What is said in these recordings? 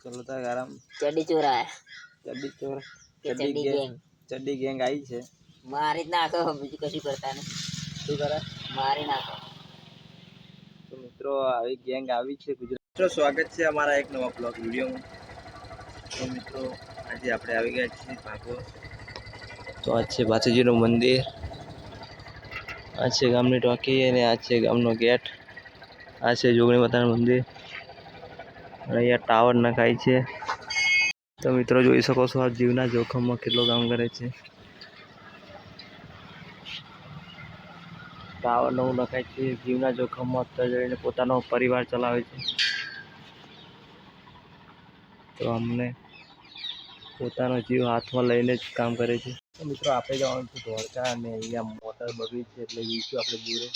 ચલો તો આરામ ચડી ચોરા ચડી ચોર ચડ્ડી ગેંગ. ચડી ગેંગ આવી છે. મારી જ નાખો બીજું કશું કરતા નહીં. શું કરે? મારી નાખો. તો મિત્રો આવી ગેંગ આવી છે ગુજરાત. સ્વાગત છે અમારા એક નવા બ્લોગ વિડીયોમાં. તો મિત્રો આજે આપણે આવી ગયા છીએ ભાગો. તો આ છે ભાતીજીનું મંદિર. આ છે ગામની ટોકી અને આ છે ગામનો ગેટ. આ છે જોગણી માતાનું મંદિર. અહીંયા ટાવર નખાય છે. તો મિત્રો જોઈ શકો છો આ જીવના જોખમમાં કેટલો કામ કરે છે. ટાવર નવું નખાય છે, જીવના જોખમમાં અત્યારે જઈને પોતાનો પરિવાર ચલાવે છે. તો અમને પોતાનો જીવ હાથમાં લઈને જ કામ કરે છે. મિત્રો આપણે જવાનું છે ધોળકા અને અહીંયા મોટર બગડી છે એટલે વીશું આપણે બોરે,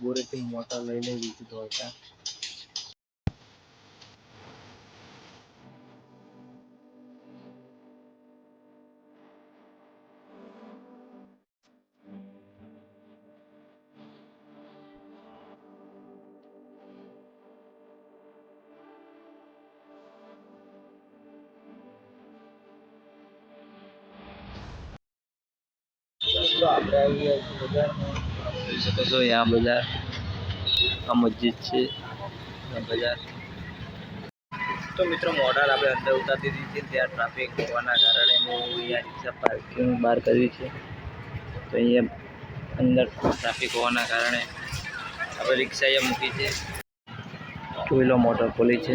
બોરેથી મોટર લઈને વીશું ધોળકા જોઈ શકો છો અહીંયા બજાર, આ મસ્જિદ છે આ તો મિત્રો મોડલ આપણે અંદર ઉતારી દીધી છે ત્યાં ટ્રાફિક હોવાના કારણે હું અહીંયા રિક્ષા પાર્કિંગ બહાર કરી છે. તો અહીંયા અંદર ટ્રાફિક હોવાના કારણે આપણે રિક્ષા અહીંયા મૂકી છે. ટુ વ્હીલર મોટર ખોલી છે.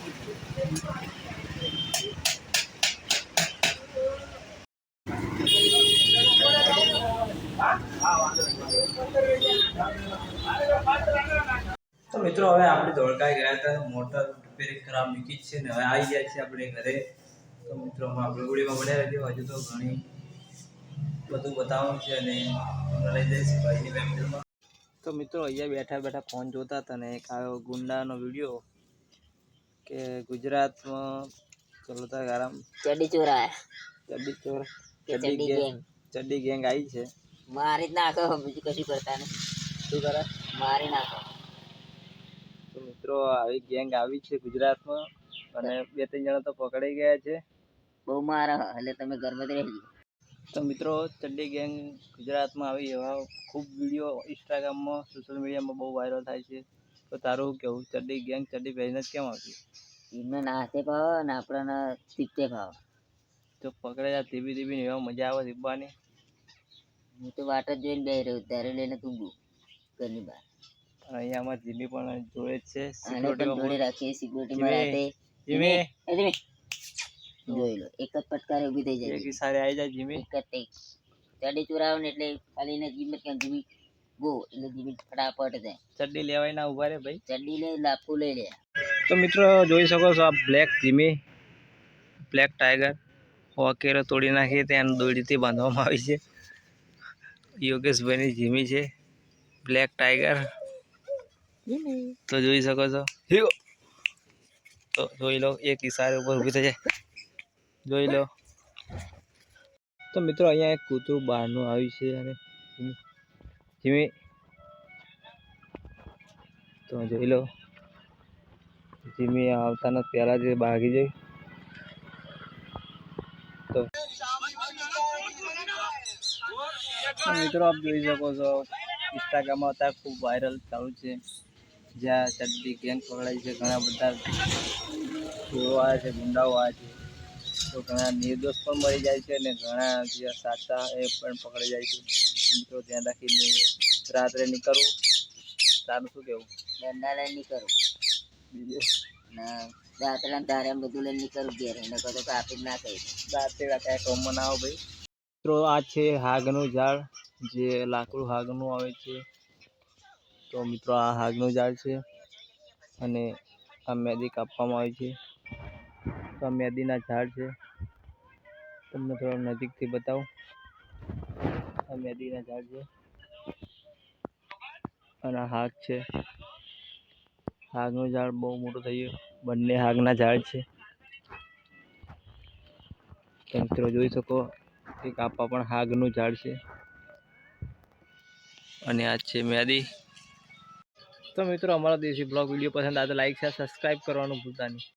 મિત્રો હવે આપણે ધોળકાઈ ગયા હતા. મોટર રિપેરિંગ કરવા મૂકી જ છે ને હવે આવી ગયા છે આપણે ઘરે. તો મિત્રો આપણે ગુડીમાં બન્યા રહેજો હજુ તો ઘણી બધું બતાવવાનું છે અને લઈ જઈશ ભાઈની ફેમિલીમાં તો મિત્રો અહીંયા બેઠા બેઠા ફોન જોતા હતા ને એક આવ્યો ગુંડાનો વીડિયો કે ગુજરાતમાં ચલો તો આરામ. ચડી ચોરા ચડી ચોર ચડી ગેંગ. ચડી ગેંગ આવી છે. મારી જ નાખો બીજું કશું કરતા નહીં. શું કરે? મારી નાખો તો મિત્રો આવી ગેંગ આવી છે ગુજરાતમાં અને બે ત્રણ જણા તો પકડાઈ ગયા છે. બહુ મારા એટલે તમે ઘરમાં રહેજો. તો મિત્રો ચડ્ડી ગેંગ ગુજરાતમાં આવી એવા ખૂબ વીડિયો ઇન્સ્ટાગ્રામમાં સોશિયલ મીડિયામાં બહુ વાયરલ થાય છે. તો તારું કેવું? ચડ્ડી ગેંગ ચડ્ડી પહેરીને જ કેમ આવતી એમને નાસ્તે ભાવ અને આપણને સિત્તે ભાવ તો પકડાઈ જાય ધીબી ધીબી એવા મજા આવે દીપવાની હું તો વાટ જ જોઈને બેહી રહ્યું ત્યારે લઈને તું ઘરની બહાર. અને અહીંયા અમારે જીમી પણ જોડે જ છે. સિક્યુરિટી જોડે રાખીએ સિક્યુરિટીમાં જીમી. રાતે. જીમી. જીમી. જોઈ લો એક જ પટકારે ઊભી થઈ જાય. એક સારે આવી જાય જીમી. એક જ ચડી ચોરાવ ને એટલે ખાલી ને જીમી કે જીમી? ગો એટલે જીમી ફટાફટ જાય. ચડ્ડી લેવાય ના ઊભા રે ભાઈ. ચડ્ડી લે લાપુ લઈ લે. તો મિત્રો જોઈ શકો છો આ બ્લેક જીમી. બ્લેક ટાઈગર વકેરો તોડી નાખી ત્યાં દોરીથી બાંધવામાં આવી છે. યોગેશભાઈની જીમી છે. બ્લેક ટાઈગર તો જોઈ શકો છો હિયો તો જોઈ લો એક ઈશારે ઉપર ઊભી થઈ જાય જોઈ લો તો મિત્રો અહીંયા એક કૂતરું બહારનું આવ્યું છે અને જીમી- તો જોઈ લો જીમી આવતાના પહેલા જ ભાગી જાય તો તો મિત્રો આપ જોઈ શકો છો ઇન્સ્ટાગ્રામમાં અત્યારે ખૂબ વાયરલ ચાલુ છે જ્યાં ચડ્ડી ગેંગ પકડાય છે ઘણા બધા ચોરો આવે છે ગુંડાઓ આવે છે. તો ઘણા નિર્દોષ પણ મળી જાય છે અને ઘણા જે સાચા એ પણ પકડાઈ જાય છે. તો મિત્રો ધ્યાન રાખીને રાત્રે નીકળવું. તારું શું કહેવું દંડા લઈને નીકળું. બીજું? ને રાત્રે તારે બધું લઈને નીકળવું ઘેર. એને કહો તો કાપી ના કહી રાત્રે કાંઈ કોમમાં ના આવો ભાઈ. મિત્રો આ છે હાગનું ઝાડ. જે લાકડું હાગનું આવે છે. તો મિત્રો આ હાગનું ઝાડ છે અને આ મેદી કાપવામાં આવી છે. તો આ મેદીના ઝાડ છે. તમને થોડા નજીકથી બતાવું. આ મેદીના ઝાડ છે. અને હાગ છે. હાગનું ઝાડ બહુ મોટું થઈ ગયું. બંને હાગના ઝાડ છે. તો મિત્રો જોઈ શકો એક આપા પણ હાગનું ઝાડ છે. અને આ છે મેદી. તો મિત્રો, અમારો દેશી બ્લોગ વીડિયો પસંદ આવે તો લાઈક છે સબસ્ક્રાઈબ કરવાનું ભૂલતા નહીં.